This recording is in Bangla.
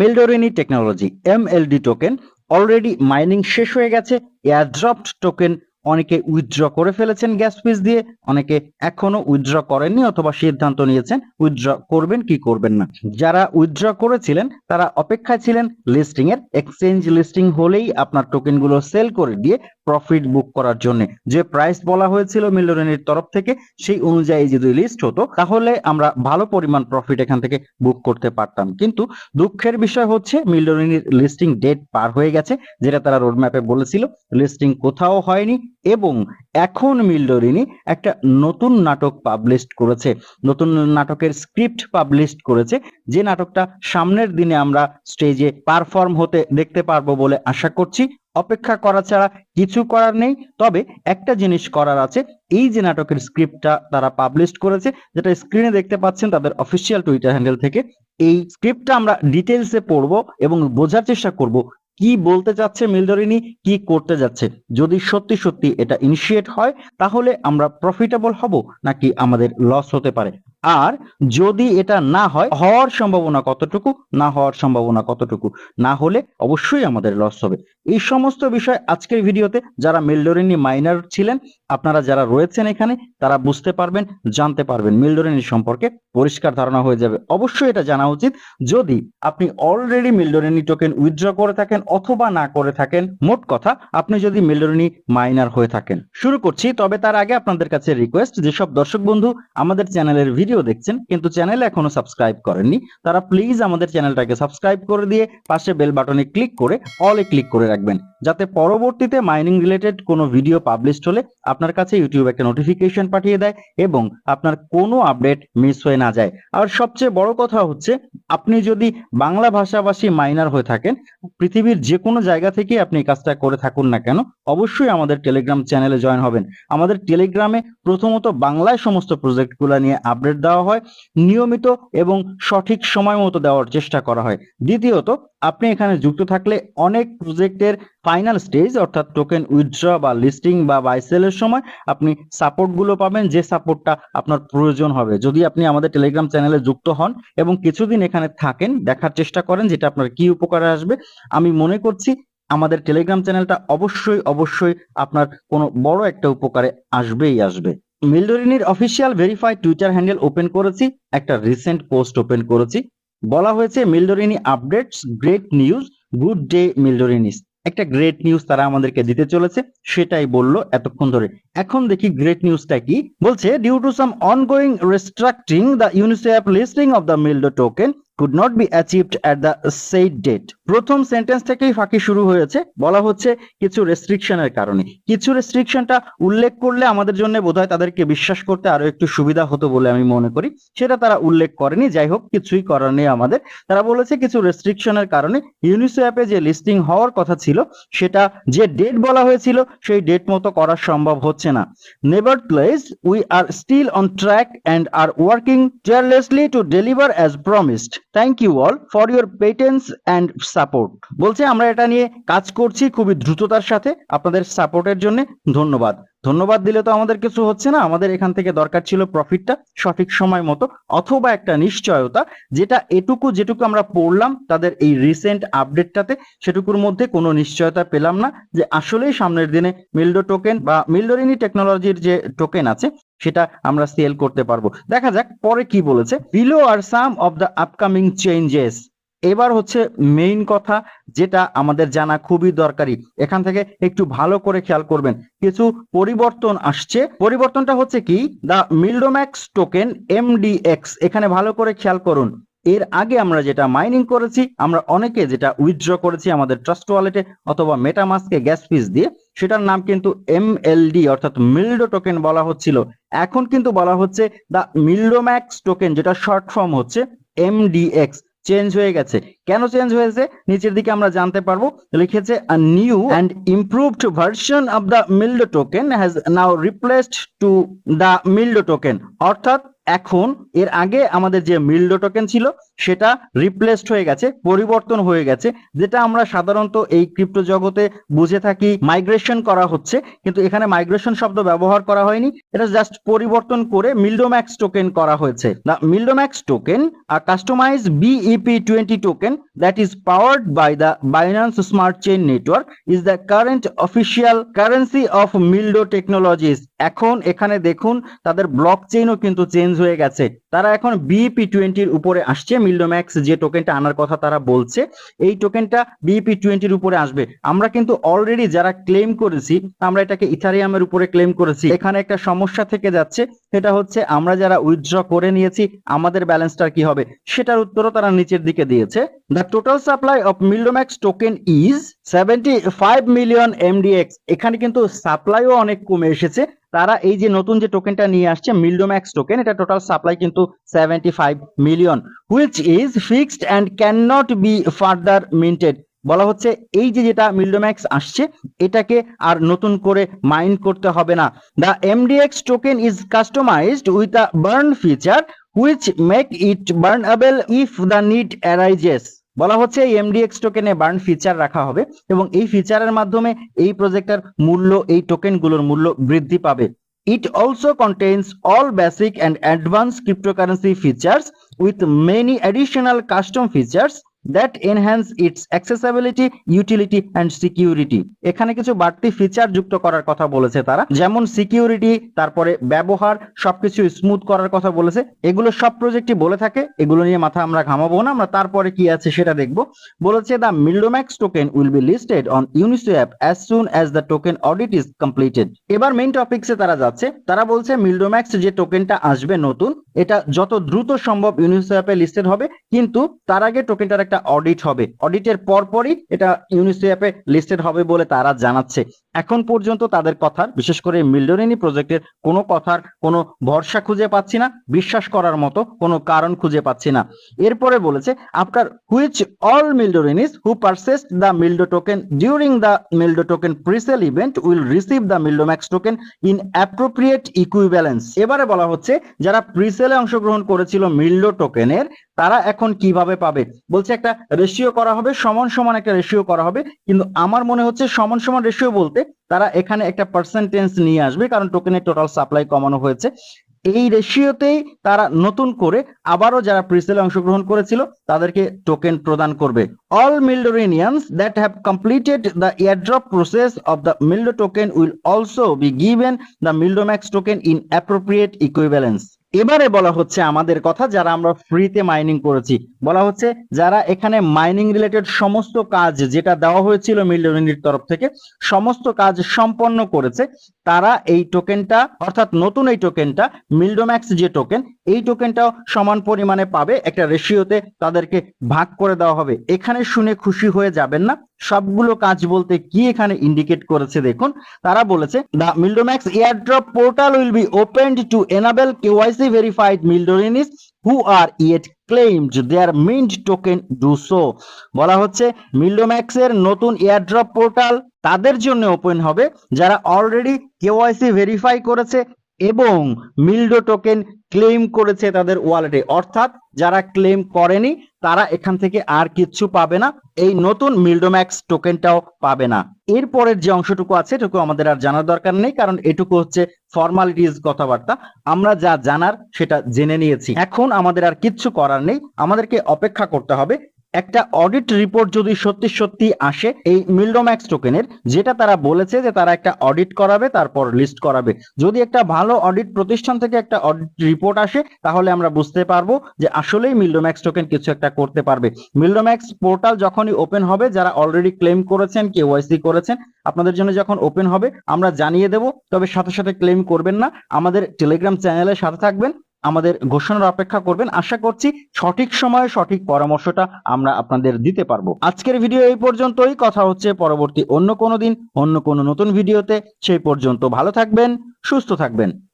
মেলডোরিনি technology MLD token already mining শেষ হয়ে গেছে। এয়ারড্রপড টোকেন অনেকে উইথড্র করে ফেলেছেন গ্যাস ফিস দিয়ে, অনেকে এখনও উইথড্র করেননি অথবা সিদ্ধান্ত নিয়েছেন উইথড্র করবেন কি করবেন না। যারা উইথড্র করেছিলেন, তারা অপেক্ষায় ছিলেন। লিস্টিং এর এক্সচেঞ্জ লিস্টিং হলেই আপনার টোকেনগুলো সেল করে দিয়ে প্রফিট বুক করার জন্য। যে প্রাইস বলা হয়েছিল মিলরেনির তরফ থেকে, সেই অনুযায়ী যদি লিস্ট হতো, তাহলে আমরা ভালো পরিমাণ প্রফিট এখান থেকে বুক করতে পারতাম। কিন্তু দুঃখের বিষয় হচ্ছে মিলরেনির লিস্টিং ডেট পার হয়ে গেছে, যেটা তারা রোডম্যাপে বলেছিল। লিস্টিং কোথাও হয়নি এবং এখন মিলডোরিনি একটা নতুন নাটক পাবলিশ করেছে। নতুন নাটকের স্ক্রিপ্ট পাবলিশ করেছে। যে নাটকটা সামনের দিনে আমরা স্টেজে পারফর্ম হতে দেখতে পারব বলে আশা করছি। অপেক্ষা করা ছাড়া কিছু করার নেই। তবে একটা জিনিস করার আছে, এই যে নাটকের স্ক্রিপ্টটা তারা পাবলিশ করেছে, যেটা স্ক্রিনে দেখতে পাচ্ছেন তাদের অফিসিয়াল টুইটার হ্যান্ডেল থেকে, এই স্ক্রিপ্টটা আমরা ডিটেলসে পড়ব এবং বোঝার চেষ্টা করব কি বলতে চাচ্ছে মিলদরিনি কি করতে যাচ্ছে। যদি সত্যি সত্যি এটা ইনিশিয়েট হয়, তাহলে আমরা প্রফিটেবল হব নাকি আমাদের লস হতে পারে? আর যদি এটা না হয়, হওয়ার সম্ভাবনা কতটুকু? না হওয়ার সম্ভাবনা কতটুকু? না হলে অবশ্যই আমাদের লস হবে। এই সমস্ত বিষয় আজকের ভিডিওতে যারা মিলডোরিনি মাইনার ছিলেন, আপনারা যারা রয়েছেন এখানে, তারা বুঝতে পারবেন, জানতে পারবেন মিলডোরিনি সম্পর্কে পরিষ্কার ধারণা হয়ে যাবে। অবশ্যই এটা জানা উচিত। যদি আপনি অলরেডি মিলডোরিনি টোকেন উইথড্র করে থাকেন অথবা না করে থাকেন, মোট কথা আপনি যদি মিলডোরিনি মাইনার হয়ে থাকেন। শুরু করছি, তবে তার আগে আপনাদের কাছে রিকোয়েস্ট যেসব দর্শক বন্ধু আমাদের চ্যানেলের ভিডিও দেখছেন, কিন্তু চ্যানেল এখনও সাবস্ক্রাইব করেননি, তারা প্লিজ আমাদের চ্যানেলটাকে সাবস্ক্রাইব করে দিয়ে পাশে বেল বাটনে ক্লিক করে অলে ক্লিক করে রাখবেন, যাতে পরবর্তীতে মাইনিং রিলেটেড কোনো ভিডিও পাবলিশড হলে আপনার কাছে ইউটিউব একটা নোটিফিকেশন পাঠিয়ে দেয় এবং আপনার কোনো আপডেট মিস হয়ে না যায়। আর সবচেয়ে বড় কথা হচ্ছে, আপনি যদি বাংলা ভাষাভাষী মাইনার হয়ে থাকেন, পৃথিবীর যে কোনো জায়গা থেকে আপনি কাজটা করে থাকুন না কেন, অবশ্যই আমাদের টেলিগ্রাম চ্যানেলে জয়েন হবেন। আমাদের টেলিগ্রামে প্রথমত বাংলায় সমস্ত প্রজেক্টগুলো নিয়ে আপডেট দেওয়া হয়, নিয়মিত এবং সঠিক সময় মতো দেওয়ার চেষ্টা করা হয়। দ্বিতীয়ত, আপনি এখানে যুক্ত থাকলে অনেক প্রজেক্টের ফাইনাল স্টেজ অর্থাৎ টোকেন উইথড্র বা লিস্টিং বা বাইসেলের সময় আপনি সাপোর্টগুলো পাবেন, যে সাপোর্টটা আপনার প্রয়োজন হবে। যদি আপনি আমাদের টেলিগ্রাম চ্যানেলে যুক্ত হন এবং কিছুদিন এখানে থাকেন, দেখার চেষ্টা করেন, যেটা আপনার কি উপকারে আসবে, আমি মনে করছি আমাদের টেলিগ্রাম চ্যানেলটা অবশ্যই অবশ্যই আপনার কোনো বড় একটা উপকারে আসবেই আসবে। মিলডোরিনির official verified Twitter handle open করেছি, একটা রিসেন্ট পোস্ট ওপেন করেছি। বলা হয়েছে, মিলডোরিনি updates great news good day মিলডোরিনিস। একটা গ্রেট নিউজ তারা আমাদেরকে দিতে চলেছে, সেটাই বলল এতক্ষণ ধরে। এখন দেখি গ্রেট নিউজটা কি? বলছে due to some ongoing restructuring the UNICEF listing of the Mildo token could not be achieved at the said date. প্রথম সেন্টেন্স থেকেই ফাঁকি শুরু হয়েছে। বলা হচ্ছে কিছু রেস্ট্রিকশনের কারণে। কিছু রেস্ট্রিকশনটা উল্লেখ করলে আমাদের জন্য বোধহয় তাদেরকে বিশ্বাস করতে আরও একটু সুবিধা হতো বলে আমি মনে করি। সেটা তারা উল্লেখ করেনি। যাই হোক, কিছুই করার নেই আমাদের। তারা বলেছে কিছু রেস্ট্রিকশনের কারণে ইউনিসেফে যে লিস্টিং হওয়ার কথা ছিল, সেটা যে ডেট বলা হয়েছিল, সেই ডেট মতো করা সম্ভব হচ্ছে না। Nevertheless we are still on track and are working to deliver as promised thank you all for your patience and support বলছে, আমরা এটা নিয়ে কাজ করছি খুবই দ্রুততার সাথে। আপনাদের সাপোর্টের জন্য ধন্যবাদ। ধন্যবাদ দিলে তো আমাদের কিছু হচ্ছে না। আমাদের এখান থেকে দরকার ছিল প্রফিটটা সঠিক সময় মতো অথবা একটা নিশ্চয়তা যেটা এটুকু যেটুকু আমরা পড়লাম তাদের এই রিসেন্ট আপডেটটাতে সেটুকুর মধ্যে কোনো নিশ্চয়তা পেলাম না যে আসলেই সামনের দিনে মিল্ডো টোকেন বা মিলডোরিনি টেকনোলজির যে টোকেন আছে সেটা আমরা সেল করতে পারব। দেখা যাক পরে কি বলেছে। Below are some of the upcoming changes এবার হচ্ছে মেইন কথা যেটা আমাদের জানা খুবই দরকারি। এখান থেকে একটু ভালো করে খেয়াল করবেন। কিছু পরিবর্তন আসছে। পরিবর্তনটা হচ্ছে কি? দা মিল্ডোম্যাক্স টোকেন এমডিএক্স এখানে ভালো করে খেয়াল করুন। এর আগে আমরা যেটা মাইনিং করেছি, আমরা অনেকে যেটা উইথড্র করেছি আমাদের ট্রাস্ট ওয়ালেটে অথবা মেটামাস্কে গ্যাস ফিস দিয়ে, সেটার নাম কিন্তু এমএলডি অর্থাৎ মিল্ডো টোকেন বলা হচ্ছিল। এখন কিন্তু বলা হচ্ছে দা মিল্ডোম্যাক্স টোকেন যেটা শর্ট ফর্ম হচ্ছে এমডিএক্স চেঞ্জ হয়ে গেছে। কেন চেঞ্জ হয়েছে? নিচের দিকে আমরা জানতে পারব। লিখেছে new and improved version of the Mildo token has now replaced to the Mildo token অর্থাৎ এখন এর আগে আমাদের যে মিল্ডো টোকেন ছিল সেটা রিপ্লেসড হয়ে গেছে, পরিবর্তন হয়ে গেছে, যেটা আমরা সাধারণত এই ক্রিপ্টো জগতে বুঝে থাকি মাইগ্রেশন করা হচ্ছে, কিন্তু এখানে মাইগ্রেশন শব্দ ব্যবহার করা হয়নি, এটা জাস্ট পরিবর্তন করে মিল্ডোম্যাক্স টোকেন করা হয়েছে। Mildomax token a customize BEP twenty token that is powered by the Binance smart chain network is the current official currency of Mildo technologies এখন এখানে দেখুন, তাদের ব্লক চেইনও কিন্তু চেঞ্জ হয়ে গেছে। তারা এখন বিইপি টোয়েন্টির উপরে আসছে মিল্ডোম্যাক্স যে টোকেনটা আনার কথা তারা বলছে, এই টোকেনটা বিইপি টোয়েন্টির উপরে আসবে। আমরা কিন্তু অলরেডি যারা ক্লেম করেছি, আমরা এটাকে ইথারিয়ামের উপরে ক্লেম করেছি। এখানে একটা সমস্যা থেকে যাচ্ছে, সেটা হচ্ছে আমরা যারা উইথড্র করে নিয়েছি, আমাদের ব্যালেন্সটার কি হবে? সেটার উত্তরও তারা নিচের দিকে দিয়েছে। The total supply of Mildomax token is seventy five million MDX এখানে কিন্তু সাপ্লাইও অনেক কমে এসেছে। তারা এই যে নতুন যে টোকেনটা নিয়ে আসছে মিল্ডোম্যাক্স টোকেন এটা টোটাল সাপ্লাই কিন্তু seventy five million which is fixed and can not be further minted বলা হচ্ছে এই যে যেটা মিল্ডোম্যাক্স আসছে, এটাকে আর নতুন করে মাইন্ড করতে হবে না। The MDX token is customized with a burn feature which make it burnable if the need arises বলা হচ্ছে এই এমডিএক্স টোকেনে বার্ন ফিচার রাখা হবে এবং এই ফিচারের মাধ্যমে এই প্রজেক্টের মূল্য, এই টোকেনগুলোর মূল্য বৃদ্ধি পাবে। It also contains all basic and advance cryptocurrency features with many additional custom features that enhance its accessibility, utility and security. এখানে কিছু বাড়তি ফিচার যুক্ত করার কথা বলেছে তারা। যেমন সিকিউরিটি তারপরে ব্যবহার সবকিছু স্মুথ করার কথা বলেছে। এগুলো সব প্রজেক্টই বলে থাকে। এগুলো নিয়ে মাথা আমরা ঘামাবো না। আমরা তারপরে কি আছে সেটা দেখব। বলেছে the Mildomax token will be listed on Uniswap as soon as the token audit is completed এবার মেইন টপিকসে তারা যাচ্ছে। তারা বলছে মিল্ডোম্যাক্স যে টোকেনটা আসবে নতুন এটা যত দ্রুত সম্ভব ইউনিসেফে লিস্টেড হবে, কিন্তু তার আগে টোকেনটার একটা অডিট হবে। অডিটের পরপরই এটা ইউনিসেফে লিস্টেড হবে বলে তারা জানাচ্ছে। এখন পর্যন্ত তাদের কথার, বিশেষ করে মিল্ডোরিনি প্রজেক্টের কোনো কথার কোনো ভরসা খুঁজে পাচ্ছি না, বিশ্বাস করার মতো কোনো কারণ খুঁজে পাচ্ছি না। এরপরে বলেছে after which all Mildorinis who purchase the Mildo token during the Mildo token presale event will receive the Mildomax token in appropriate equivalence এবারে বলা হচ্ছে, যারা প্রিসেলে অংশগ্রহণ করেছিল মিল্ডো টোকেনের তারা এখন কীভাবে পাবে? বলছে একটা রেশিও করা হবে, সমান সমান একটা রেশিও করা হবে। কিন্তু আমার মনে হচ্ছে সমান সমান রেশিও বলতে তারা এখানে একটা পার্সেন্টেজ নিয়ে আসবে, কারণ টোকেনের টোটাল সাপ্লাই কমানো হয়েছে। এই রেশিওতেই তারা নতুন করে আবারও যারা প্রিসেলে অংশগ্রহণ করেছিল, তাদেরকে টোকেন প্রদান করবে। All Mildorinians that have completed the airdrop process of the Mildo token will also be given the Mildomax token in appropriate equivalence এবারে বলা হচ্ছে আমাদের কথা যারা আমরা ফ্রিতে মাইনিং করেছি। বলা হচ্ছে যারা এখানে মাইনিং রিলেটেড সমস্ত কাজ যেটা দেওয়া হয়েছিল মিলিয়নির তরফ থেকে, সমস্ত কাজ সম্পন্ন করেছে। তারা এই টোকেনটা অর্থাৎ নতুন এই টোকেনটা মিল্ডোম্যাক্স যে টোকেন এই টোকেনটাও সমান পরিমাণে পাবে, একটা রেশিওতে তাদেরকে ভাগ করে দেওয়া হবে। এখানে শুনে খুশি হয়ে যাবেন না। সবগুলো কাজ বলতে কি এখানে ইন্ডিকেট করেছে দেখুন। তারা বলেছে the Mildomax airdrop portal will be opened to enable KYC verified Mildorinis who are yet claimed their mint token do so বলা হচ্ছে মিল্ডোম্যাক্স এর নতুন এয়ারড্রপ পোর্টাল তাদের জন্য ওপেন হবে, যারা অলরেডি কেওয়াইসি ভেরিফাই করেছে এবং মিল্ডো টোকেন ক্লেম করেছে তাদের ওয়ালেটে অর্থাৎ যারা ক্লেম করেনি, তারা এখান থেকে আর কিচ্ছু পাবে না। এই নতুন মিল্ডোম্যাক্স টোকেনটাও পাবে না। এরপরের যে অংশটুকু আছে, এটুকু আমাদের আর জানার দরকার নেই, কারণ এটুকু হচ্ছে ফর্মালিটিস কথাবার্তা। আমরা যা জানার, সেটা জেনে নিয়েছি। এখন আমাদের আর কিচ্ছু করার নেই। আমাদেরকে অপেক্ষা করতে হবে একটা অডিট রিপোর্ট যদি সত্যি সত্যি আসে, এই মিল্ডোম্যাক্স টোকেনের যেটা তারা বলেছে যে তারা একটা অডিট করাবে, তারপর লিস্ট করাবে। যদি একটা ভালো অডিট প্রতিষ্ঠান থেকে একটা অডিট রিপোর্ট আসে, তাহলে আমরা বুঝতে পারব যে আসলেই মিল্ডোম্যাক্স টোকেন কিছু একটা করতে পারবে। মিল্ডোম্যাক্স পোর্টাল যখনই ওপেন হবে, যারা অলরেডি ক্লেম করেছেন কেওয়াইসি করেছেন, আপনাদের জন্য যখন ওপেন হবে, আমরা জানিয়ে দেব, তবে সাথে সাথে ক্লেম করবেন না। আমাদের টেলিগ্রাম চ্যানেলের সাথে থাকবেন। আমাদের ঘোষণার অপেক্ষা করবেন। আশা করছি সঠিক সময়ে সঠিক পরামর্শটা আমরা আপনাদের দিতে পারব। আজকের ভিডিও এই পর্যন্তই। কথা হচ্ছে পরবর্তী অন্য কোনো দিন, অন্য কোনো নতুন ভিডিওতে। সেই পর্যন্ত ভালো থাকবেন, সুস্থ থাকবেন।